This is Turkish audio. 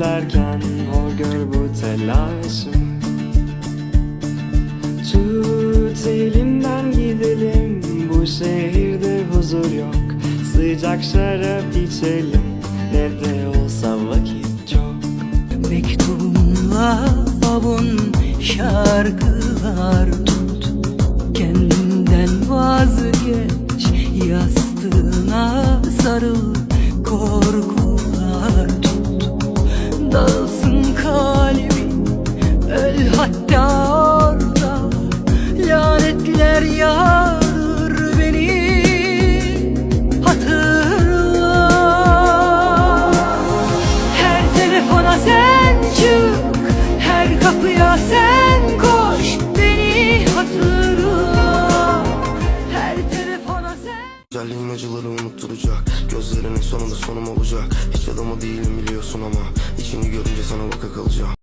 beklerken hor gör bu telaşım. Tut elimden gidelim bu şehirde huzur yok. Sıcak şarap içelim nerede olsa vakit çok. Mektubumla babun şarkılar tut. Kendinden vazgeç yastığına sarıl. Hatta orada Lanetler yağdır beni. Hatırla. Her telefona sen çık Her kapıya sen koş. Beni hatırla. Her telefona sen Güzelliğin acıları unutturacak. Gözlerinin sonunda sonum olacak. Hiç adamı değilim biliyorsun ama İçini görünce sana baka kalacağım